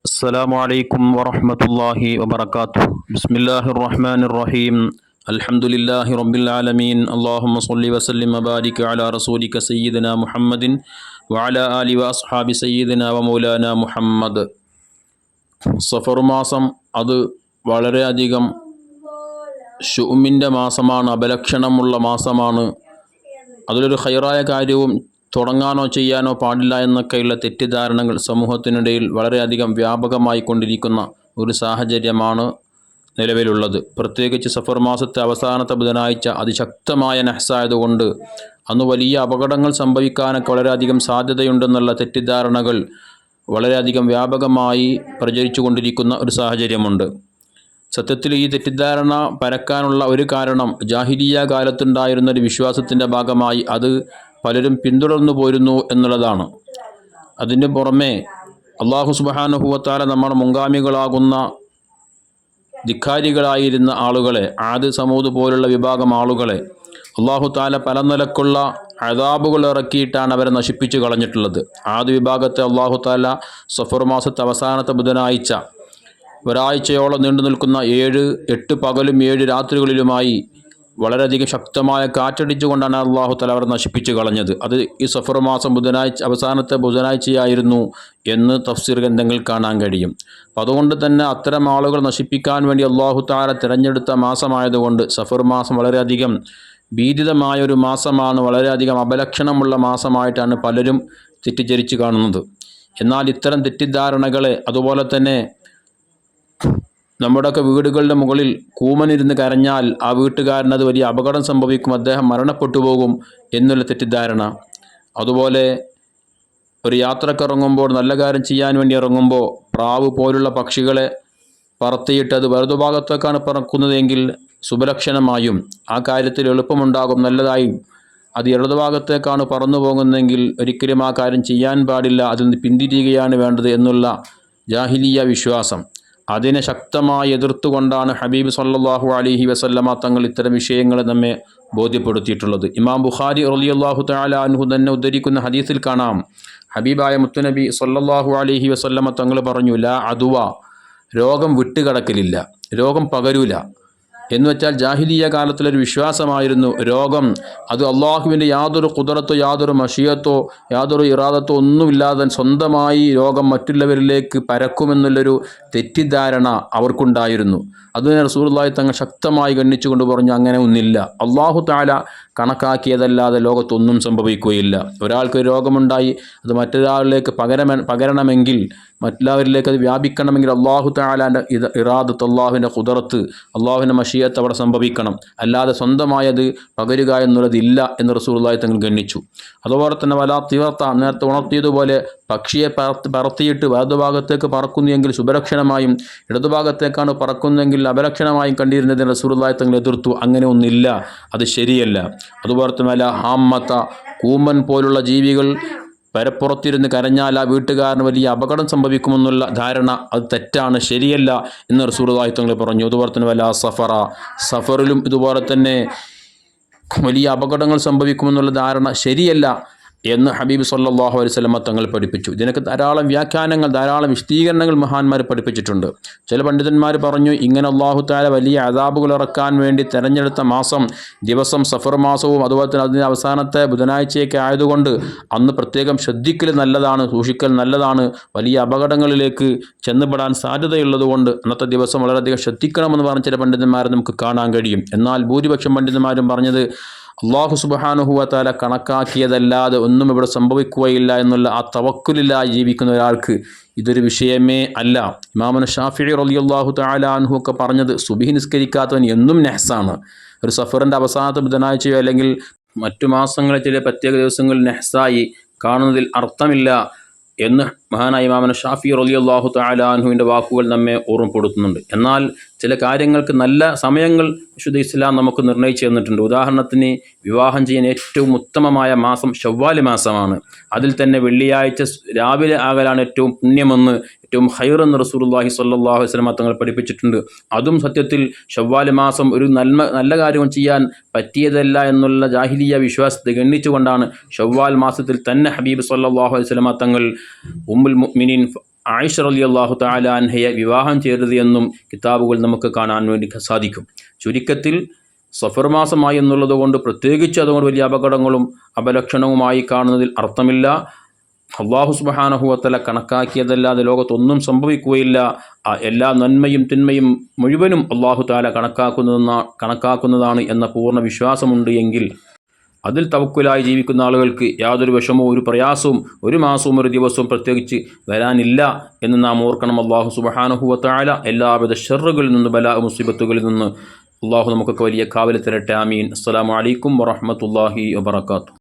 السلام عليكم ورحمة الله وبركاته بسم الله الرحمن الرحيم الحمد لله رب العالمين اللهم صل وسلم وبارك على رسولك سيدنا محمد وعلى آله وأصحاب سيدنا ومولانا محمد സഫർ മാസം അത് വളരെയധികം ഷുമിൻ്റെ മാസമാണ് അപലക്ഷണമുള്ള മാസമാണ് അതിലൊരു ഹൈറായ കാര്യവും തുടങ്ങാനോ ചെയ്യാനോ പാടില്ല എന്നൊക്കെയുള്ള തെറ്റിദ്ധാരണകൾ സമൂഹത്തിനിടയിൽ വളരെയധികം വ്യാപകമായി കൊണ്ടിരിക്കുന്ന ഒരു സാഹചര്യമാണ് നിലവിലുള്ളത്. പ്രത്യേകിച്ച് സഫർ മാസത്തെ അവസാനത്തെ ബുധനാഴ്ച അതിശക്തമായ നെഹ്സായതുകൊണ്ട് അന്ന് വലിയ അപകടങ്ങൾ സംഭവിക്കാനൊക്കെ വളരെയധികം സാധ്യതയുണ്ടെന്നുള്ള തെറ്റിദ്ധാരണകൾ വളരെയധികം വ്യാപകമായി പ്രചരിച്ചു കൊണ്ടിരിക്കുന്ന ഒരു സാഹചര്യമുണ്ട്. സത്യത്തിൽ ഈ തെറ്റിദ്ധാരണ പരക്കാനുള്ള ഒരു കാരണം ജാഹിലിയ കാലത്തുണ്ടായിരുന്ന ഒരു വിശ്വാസത്തിന്റെ ഭാഗമായി അത് പലരും പിന്തുടർന്നു പോരുന്നു എന്നുള്ളതാണ്. അതിന് പുറമെ അള്ളാഹു സുബാനുഭവത്താല നമ്മുടെ മുങ്കാമികളാകുന്ന ധിക്കാരികളായിരുന്ന ആളുകളെ ആദ് സമൂത് പോലുള്ള വിഭാഗം ആളുകളെ അള്ളാഹു താല പല നിലക്കുള്ള അതാബുകൾ ഇറക്കിയിട്ടാണ് അവരെ നശിപ്പിച്ചു കളഞ്ഞിട്ടുള്ളത്. ആദ്യ വിഭാഗത്തെ അള്ളാഹു താല സഫർ മാസത്തെ അവസാനത്തെ ബുധനാഴ്ച ഒരാഴ്ചയോളം നീണ്ടു നിൽക്കുന്ന ഏഴ് എട്ട് പകലും ഏഴ് രാത്രികളിലുമായി വളരെയധികം ശക്തമായ കാറ്റടിച്ചുകൊണ്ടാണ് അള്ളാഹു തല അവർ നശിപ്പിച്ചു കളഞ്ഞത്. അത് ഈ സഫർ മാസം ബുധനാഴ്ച അവസാനത്തെ ബുധനാഴ്ചയായിരുന്നു എന്ന് തഫ്സീർ ഗ്രന്ഥങ്ങൾ കാണാൻ കഴിയും. അപ്പം അതുകൊണ്ട് തന്നെ അത്തരം ആളുകൾ നശിപ്പിക്കാൻ വേണ്ടി അള്ളാഹു താല തിരഞ്ഞെടുത്ത മാസമായതുകൊണ്ട് സഫർ മാസം വളരെയധികം ഭീതിതമായ ഒരു മാസമാണ് വളരെയധികം അപലക്ഷണമുള്ള മാസമായിട്ടാണ് പലരും തെറ്റിദ്ധരിച്ച് കാണുന്നത്. എന്നാൽ ഇത്തരം തെറ്റിദ്ധാരണകളെ അതുപോലെ തന്നെ നമ്മുടെയൊക്കെ വീടുകളുടെ മുകളിൽ കൂമനിരുന്ന് കരഞ്ഞാൽ ആ വീട്ടുകാരനത് വലിയ അപകടം സംഭവിക്കും. അദ്ദേഹം മരണപ്പെട്ടു പോകും എന്നുള്ള തെറ്റിദ്ധാരണ. അതുപോലെ ഒരു യാത്രയ്ക്ക് ഇറങ്ങുമ്പോൾ നല്ല കാര്യം ചെയ്യാൻ വേണ്ടി ഇറങ്ങുമ്പോൾ പ്രാവ് പോലുള്ള പക്ഷികളെ പറത്തിയിട്ട് അത് ഭാഗത്തേക്കാണ് പറക്കുന്നതെങ്കിൽ സുബലക്ഷണമായും ആ കാര്യത്തിൽ എളുപ്പമുണ്ടാകും നല്ലതായും അത് ഇടതുഭാഗത്തേക്കാണ് പറന്നു പോകുന്നതെങ്കിൽ ഒരിക്കലും ആ കാര്യം ചെയ്യാൻ പാടില്ല അതിൽ നിന്ന് പിന്തിരിയുകയാണ് വേണ്ടത് എന്നുള്ള ജാഹിലിയ വിശ്വാസം. അതിനെ ശക്തമായി എതിർത്തുകൊണ്ടാണ് ഹബീബ് സല്ലാഹു അലിഹി വസല്ലമ തങ്ങൾ ഇത്തരം വിഷയങ്ങളെ നമ്മെ ബോധ്യപ്പെടുത്തിയിട്ടുള്ളത്. ഇമാം ബുഖാരി റലിയല്ലാഹു തആല അൻഹു തന്നെ ഉദ്ധരിക്കുന്ന ഹദീസിൽ കാണാം. ഹബീബായ മുത്തുനബി സല്ലല്ലാഹു അലിഹി വസല്ലമ തങ്ങൾ പറഞ്ഞു ലാ അദുവ രോഗം വിട്ടുകിടക്കലില്ല രോഗം പകരൂല എന്ന് വെച്ചാൽ ജാഹിലിയ കാലത്തിലൊരു വിശ്വാസമായിരുന്നു രോഗം. അത് അള്ളാഹുവിന്റെ യാതൊരു കുതിരത്തോ യാതൊരു മഷിയത്തോ യാതൊരു ഇറാദത്തോ ഒന്നുമില്ലാതെ സ്വന്തമായി രോഗം മറ്റുള്ളവരിലേക്ക് പരക്കുമെന്നുള്ളൊരു തെറ്റിദ്ധാരണ അവർക്കുണ്ടായിരുന്നു. അതിനെ റസൂർലായി തങ്ങൾ ശക്തമായി ഗണ്ണിച്ചുകൊണ്ട് പറഞ്ഞു അങ്ങനെ ഒന്നില്ല. അള്ളാഹു താല കണക്കാക്കിയതല്ലാതെ ലോകത്തൊന്നും സംഭവിക്കുകയില്ല. ഒരാൾക്ക് രോഗമുണ്ടായി അത് മറ്റൊരാളിലേക്ക് പകരമ പകരണമെങ്കിൽ മറ്റുള്ളവരിലേക്ക് അത് വ്യാപിക്കണമെങ്കിൽ അള്ളാഹു താലാന്റെ ഇത് ഇറാദത്ത് അള്ളാഹുവിന്റെ കുതിർത്ത് അള്ളാഹുവിന്റെ മഷിയത്ത് അവിടെ സംഭവിക്കണം. അല്ലാതെ സ്വന്തമായത് പകരുക എന്നുള്ളതില്ല എന്ന് റസൂർലായി തങ്ങൾ ഗണ്ണിച്ചു. അതുപോലെ തന്നെ വലാ തീർത്ത നേരത്തെ ഉണർത്തിയതുപോലെ പക്ഷിയെ പറത്ത് പറത്തിയിട്ട് വലതുഭാഗത്തേക്ക് പറക്കുന്നുവെങ്കിൽ സുബലക്ഷണമായും ഇടതുഭാഗത്തേക്കാണ് പറക്കുന്നതെങ്കിൽ അപലക്ഷണമായും കണ്ടിരുന്നതിന് റസൂർലായി തങ്ങൾ എതിർത്തു. അങ്ങനെ ഒന്നില്ല. അത് ശരിയല്ല. അതുപോലെ തന്നെ വല ഹാമ്മത്ത കൂമ്മൻ പോലുള്ള ജീവികൾ പരപ്പുറത്തിരുന്ന് കരഞ്ഞാൽ ആ വീട്ടുകാരന് വലിയ അപകടം സംഭവിക്കുമെന്നുള്ള ധാരണ അത് തെറ്റാണ് ശരിയല്ല എന്ന് റസൂർലായി തങ്ങൾ പറഞ്ഞു. അതുപോലെ തന്നെ വല്ല സഫറ സഫറിലും ഇതുപോലെ തന്നെ വലിയ അപകടങ്ങൾ സംഭവിക്കുമെന്നുള്ള ധാരണ ശരിയല്ല എന്ന് ഹബീബ് സല്ലാഹു സ്വലമ തങ്ങൾ പഠിപ്പിച്ചു. ഇതിനൊക്കെ ധാരാളം വ്യാഖ്യാനങ്ങൾ ധാരാളം വിശദീകരണങ്ങൾ മഹാന്മാർ പഠിപ്പിച്ചിട്ടുണ്ട്. ചില പണ്ഡിതന്മാർ പറഞ്ഞു ഇങ്ങനെ അള്ളാഹു താല വലിയ അതാബുകൾ ഇറക്കാൻ വേണ്ടി തിരഞ്ഞെടുത്ത മാസം ദിവസം സഫർ മാസവും അതുപോലെ തന്നെ അതിന്റെ അവസാനത്തെ ബുധനാഴ്ചയൊക്കെ ആയതുകൊണ്ട് അന്ന് പ്രത്യേകം ശ്രദ്ധിക്കൽ നല്ലതാണ് സൂക്ഷിക്കൽ നല്ലതാണ് വലിയ അപകടങ്ങളിലേക്ക് ചെന്നുപെടാൻ സാധ്യതയുള്ളതുകൊണ്ട് അന്നത്തെ ദിവസം വളരെയധികം ശ്രദ്ധിക്കണമെന്ന് പറഞ്ഞ ചില പണ്ഡിതന്മാരെ നമുക്ക് കാണാൻ കഴിയും. എന്നാൽ ഭൂരിപക്ഷം പണ്ഡിതന്മാരും പറഞ്ഞത് അള്ളാഹു സുബാനുഹുവത്താല കണക്കാക്കിയതല്ലാതെ ഒന്നും ഇവിടെ സംഭവിക്കുകയില്ല എന്നുള്ള ആ തവക്കുലില്ലായി ജീവിക്കുന്ന ഒരാൾക്ക് ഇതൊരു വിഷയമേ അല്ല. ഇമാമന ഷാഫി റലി അള്ളാഹു താലാൻഹു ഒക്കെ പറഞ്ഞത് സുബിഹി നിസ്കരിക്കാത്തവൻ എന്നും നെഹ്സാണ്. ഒരു സഫറിന്റെ അവസാനത്തെ ബുധനാഴ്ചയോ അല്ലെങ്കിൽ മറ്റു മാസങ്ങളിൽ ചില പ്രത്യേക ദിവസങ്ങളിൽ നെഹ്സായി കാണുന്നതിൽ അർത്ഥമില്ല എന്ന് മഹാനായ ഇമാമന ഷാഫി റലി അള്ളാഹു താലാൻഹുവിന്റെ വാക്കുകൾ നമ്മെ ഓർമ്മപ്പെടുത്തുന്നുണ്ട്. എന്നാൽ ചില കാര്യങ്ങൾക്ക് നല്ല സമയങ്ങൾ വിശുദ്ധ ഇസ്ലാം നമുക്ക് നിർണയിച്ചു തന്നിട്ടുണ്ട്. ഉദാഹരണത്തിന് വിവാഹം ചെയ്യാൻ ഏറ്റവും ഉത്തമമായ മാസം ഷവ്വാലി മാസമാണ്. അതിൽ തന്നെ വെള്ളിയാഴ്ച രാവിലെ ആകലാണ് ഏറ്റവും പുണ്യമെന്ന് ഏറ്റവും ഹൈറെന്ന് റസൂലുള്ളാഹി സ്വല്ലല്ലാഹു അലൈഹി വസല്ലം തങ്ങൾ പഠിപ്പിച്ചിട്ടുണ്ട്. അതും സത്യത്തിൽ ഷവ്വാലി മാസം ഒരു നന്മ നല്ല കാര്യം ചെയ്യാൻ പറ്റിയതല്ല എന്നുള്ള ജാഹിലിയ വിശ്വാസത്തെ ഗണ്ണിച്ചുകൊണ്ടാണ് ഷവ്വാൽ മാസത്തിൽ തന്നെ ഹബീബ് സല്ലാഹു വസല്ലം തങ്ങൾ ഉമ്മുൽ മുഅ്മിനീൻ ആയിഷ അലി അള്ളാഹു താലാൻഹയെ വിവാഹം ചെയ്തത് എന്നും കിതാബുകൾ നമുക്ക് കാണാൻ വേണ്ടി സാധിക്കും. ചുരുക്കത്തിൽ സഫർ മാസമായി എന്നുള്ളത് കൊണ്ട് പ്രത്യേകിച്ച് അതുകൊണ്ട് വലിയ അപകടങ്ങളും അപലക്ഷണവുമായി കാണുന്നതിൽ അർത്ഥമില്ല. അള്ളാഹു സുബഹാനഹുവത്തല കണക്കാക്കിയതല്ലാതെ ലോകത്തൊന്നും സംഭവിക്കുകയില്ല. എല്ലാ നന്മയും തിന്മയും മുഴുവനും അള്ളാഹു താല കണക്കാക്കുന്നതെന്ന കണക്കാക്കുന്നതാണ് എന്ന പൂർണ വിശ്വാസമുണ്ട് എങ്കിൽ അതിൽ തവക്കുലായി ജീവിക്കുന്ന ആളുകൾക്ക് യാതൊരു വിഷമവും ഒരു പ്രയാസവും ഒരു മാസവും ഒരു ദിവസവും പ്രത്യേകിച്ച് വരാനില്ല എന്ന് നാം ഓർക്കണം. അള്ളാഹു സുബഹാനുഹുവത്തായ എല്ലാവിധ ഷെറുകളിൽ നിന്ന് ബല മുസീബത്തുകളിൽ നിന്ന് അള്ളാഹു നമുക്കൊക്കെ വലിയ കാവൽ തരട്ടെ. ആമീൻ. അസ്സലാമു അലൈക്കും വറഹമത്തല്ലാഹി വബർക്കാത്തു